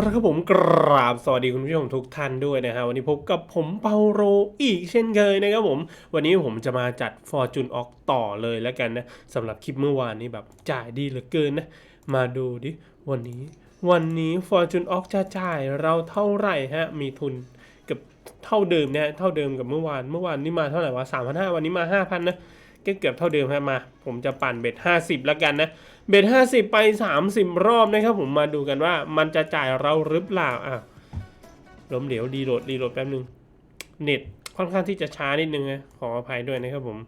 ละครับผมกราบสวัสดีคุณผู้ชมทุกท่านด้วยนะฮะวันนี้พบกับผมเปาโรอีกเช่นเคยนะครับผมวันนี้ผมจะมาจัด Fortune ออกต่อเลยแล้วกันนะสำหรับคลิปเมื่อวานนี้แบบจ่ายดีเหลือเกินนะมาดูดิวันนี้ วันนี้ Fortune ออกจะจ่ายเราเท่าไหร่ฮะมีทุนเกับเท่าเดิมเนี่ยเท่าเดิมกับเมื่อวานเมื่อวานนี้มาเท่าไหร่วะสามพันห้าวันนี้มาห้าพันนะก็เกือบเท่าเดิมฮะมา ผมจะปั่นเบ็ดห้าสิบแล้วกันนะ เบ็ดห้าสิบไปสามสิบรอบนะครับผมมาดูกันว่ามันจะจ่ายเราหรือเปล่าอะล้มเหลวดีโหลดดีโหลดแป๊บนึงเน็ตค่อนข้างที่จะช้านิดนึงนะขออภัยด้วยนะครับผม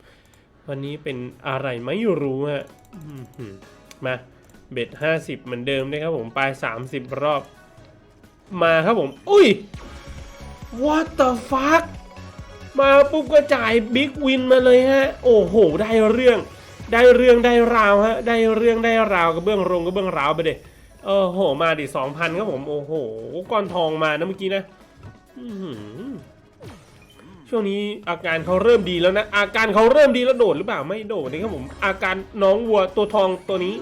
วันนี้เป็นอะไรไม่รู้ฮะมาเบ็ดห้าสิบเหมือนเดิมนะครับผมไปสามสิบรอบ มาครับผม อุ้ย what the fuck มาปุ๊บก็จ่ายบิ๊กวินมาเลยฮะ โอ้โห ได้เรื่อง ได้เรื่องได้ราวฮะได้เรื่องได้ราวกับเบื้องรงกับเบื้องราวไปเด็โอ้โหมาดิสองพันครับผมโอ้โหก้อนทองมานะเมื่อกี้นะช่วงนี้อาการเขาเริ่มดีแล้วนะ อาการเขาเริ่มดีแล้วโดดหรือเปล่าไม่โดดนะครับผมอาการน้องวัวตัวทองตัวนี้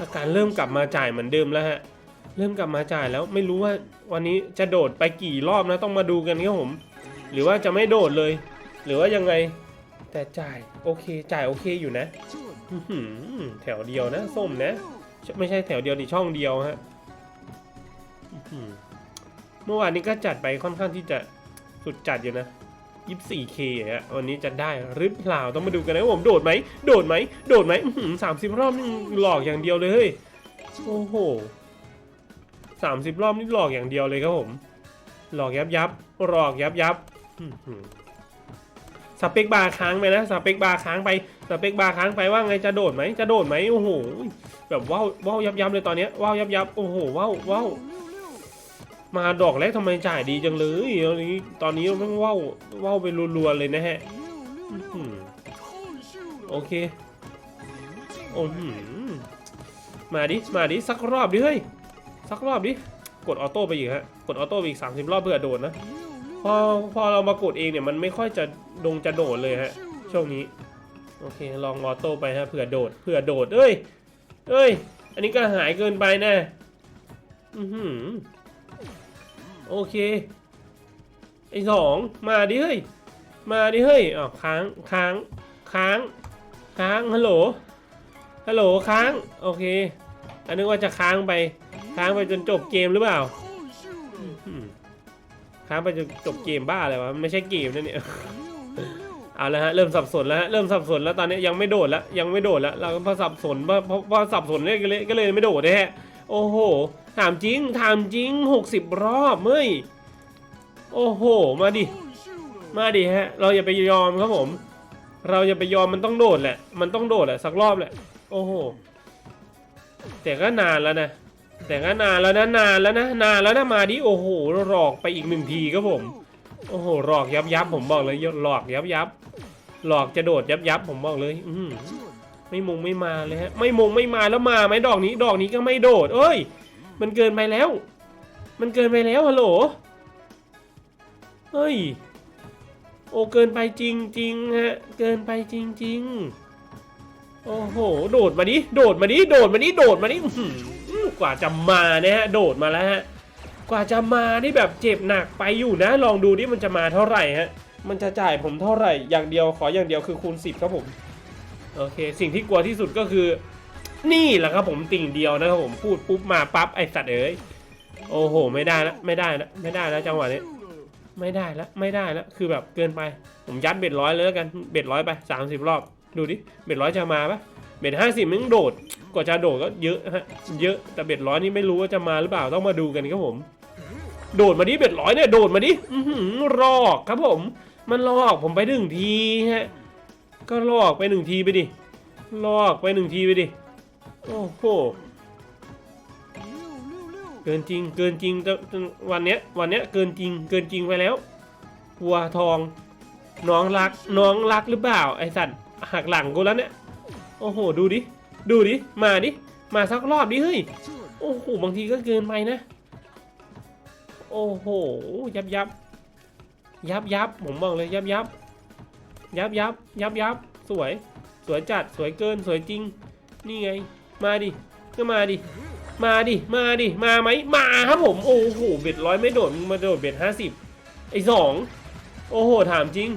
อาการเริ่มกลับมาจ่ายเหมือนเดิมแล้วฮะ เริ่มกลับมาจ่ายแล้วไม่รู้ว่า วันนี้จะโดดไปกี่รอบนะต้องมาดูกันครับผม หรือว่าจะไม่โดดเลย หรือว่ายังไง แต่จ่ายโอเคจ่ายโอเคอยู่นะแถวเดียวนะส้มนะ ไม่ใช่แถวเดียวดิช่องเดียวฮะเมื่อวานนี้ก็จัดไปค่อนข้างที่จะสุดจัดอยู่นะ 24K ฮะวันนี้จะได้หรือเปล่าต้องมาดูกันนะผมโดดไหมโดดไหมโดดไหมสามสิบรอบนี่หลอกอย่างเดียวเลยเฮ้ยโอ้โหสามสิบรอบนี่หลอกอย่างเดียวเลยครับผม หลอกยับยับหลอกยับยับ สเปคบาร์ค้างไปนะสเปคบาร์ค้างไปสเปคบาร์ค้างไปว่าไงจะโดดไหมจะโดดไหมโอ้โหแบบว้าวว้าวยับยับเลยตอนเนี้ยว้าวยับยับโอ้โหว้าวว้าวมาดอกแรกทำไมจ่ายดีจังเลยตอนนี้ตอนนี้มันว้าวว้าวไปรัวๆเลยนะฮะโอเคโอ้มาดิมาดิสักรอบดิเฮ้ยสักรอบดิกดออโต้ไปอีกฮะกดออโต้ไปอีก30รอบเพื่อโดดนะ พอพอเรามากดเองเนี่ยมันไม่ค่อยจะดงจะโดดเลยฮะช่วงนี้ โอเคลองออโต้ไปฮะเผื่อโดดเผื่อโดดเอ้ยเอ้ย อันนี้ก็หายเกินไปนะอือหือโอเคไอ้สองมาดิเฮ้ยมาดิเฮ้ยอ้าวค้างค้างค้างค้างฮัลโหลฮัลโหลค้างโอเคอันนึกว่าจะค้างไปค้างไปจนจบเกมหรือเปล่า ค้างไปจนจบเกมบ้าอะไรวะมันไม่ใช่เกมนะเนี่ยเอาละฮะเริ่มสับสนแล้วฮะเริ่มสับสนแล้วตอนนี้ยังไม่โดดแล้วยังไม่โดดแล้วเราก็พอสับสนพอพอพอสับสนเนี่ยก็เลยก็เลยไม่โดดนะฮะโอ้โหถามจริงถามจริงหกสิบรอบเฮ้ยโอ้โห มาดิมาดิฮะ เราอย่าไปยอมครับผม เราอย่าไปยอมมันต้องโดดแหละ มันต้องโดดแหละสักรอบแหละ โอ้โห แต่ก็นานแล้วนะ แต่ก็นานแล้วนะนานแล้วนะนานแล้วนะมาดิโอ้โหหลอกไปอีกหนึ่งทีครับผมโอ้โหหลอกยับยับผมบอกเลยหลอกยับยับหลอกจะโดดยับยับผมบอกเลย อืไม่มงไม่มาเลยฮะไม่มงไม่มาแล้วมาไหมดอกนี้ดอกนี้ก็ไม่โดด เอ้ย มันเกินไปแล้ว มันเกินไปแล้วฮัลโหลเฮ้ยโอ้เกินไปจริงจริงฮะเกินไปจริงจริงโอ้โห โดดมาดิโดดมาดิโดดมาดิโดดมาดิ กว่าจะมาเนี่ยฮะโดดมาแล้วฮะกว่าจะมานี่แบบเจ็บหนักไปอยู่นะ ลองดูดิมันจะมาเท่าไหร่ฮะมันจะจ่ายผมเท่าไหร่อย่างเดียวขออย่างเดียวคือคูณสิบครับผมโอเค สิ่งที่กลัวที่สุดก็คือ นี่แหละครับผมติ่งเดียวนะครับผมพูดปุ๊บมาปั๊บไอสัตว์เอ้ยโอ้โห ไม่ได้ละไม่ได้ละไม่ได้ล้วจังหวะนี้ไม่ได้ละไม่ได้ละคือแบบเกินไป ผมยัดเบ็ดร้อยเลยแล้วกันเบ็ดร้อยไปสามสิบรอบ ดูดิเบ็ดร้อยจะมาปะเบ็ดห้าสิบมึงโดด กว่าจะโดดก็เยอะฮะเยอะแต่เบ็ดร้อยนี่ไม่รู้ว่าจะมาหรือเปล่าต้องมาดูกันครับผม โดดมาดิเบ็ดร้อยเนี่ยโดดมาดิอือหือรอกครับผม มันลอกผมไปหนึ่งทีฮะก็ลอกไปหนึ่งทีไปดิลอกไปหนึ่งทีไปดิโอ้โหเกินจริงเกินจริงวันเนี้ยวันเนี้ยเกินจริงเกินจริงไปแล้ววัวทองน้องรักน้องรักหรือเปล่าไอสัตว์หักหลังกูแล้วเนี่ยโอ้โหดูดิ ดูดิ มาดิ มาสักรอบดิเฮ้ย โอ้โห บางทีก็เกินไปนะ โอ้โห ยับยับ ยับยับ ผมบอกเลยยับยับ ยับยับ ยับยับ สวย สวยจัด สวยเกิน สวยจริง นี่ไง มาดิ ก็มาดิ มาดิ มาดิ มาไหม มาครับผม โอ้โห เบ็ดร้อยไม่โดด มึงมาโดดเบ็ดห้าสิบไอ้สอง โอ้โห ถามจริง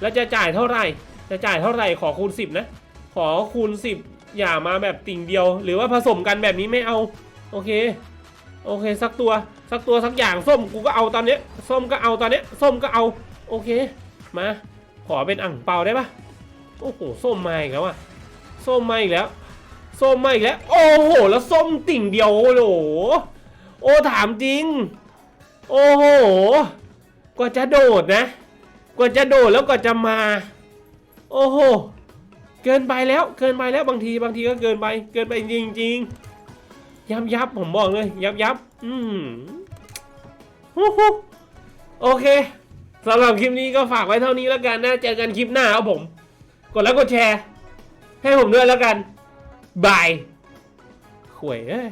แล้วจะจ่ายเท่าไหร่ จะจ่ายเท่าไหร่ ขอคูณสิบนะ ขอคูณสิบ อย่ามาแบบติ่งเดียว หรือว่าผสมกันแบบนี้ไม่เอา โอเค โอเค สักตัว สักตัวสักอย่างส้มกูก็เอาตอนเนี้ยส้มก็เอาตอนเนี้ยส้มก็เอา โอเค มา ขอเป็นอ่างเปาได้ปะโอ้โหส้มมาอีกแล้วอะส้มมาอีกแล้วส้มมาอีกแล้ว โอ้โห แล้วส้มติ่งเดียวโอ้โหโอ้ถามจริง โอ้โหกว่าจะโดดนะ กว่าจะโดดแล้วกว่าจะมา โอ้โห เกินไปแล้วเกินไปแล้วบางทีบางทีก็เกินไป เกินไปจริงจริงยับยับผมบอกเลยยับยับอืมฮู้ฮู้โอเคสำหรับคลิปนี้ก็ฝากไว้เท่านี้แล้วกันนะเจอกันคลิปหน้าครับผม กดไลค์กดแชร์ ให้ผมด้วยแล้วกันบายขวยเอ้ย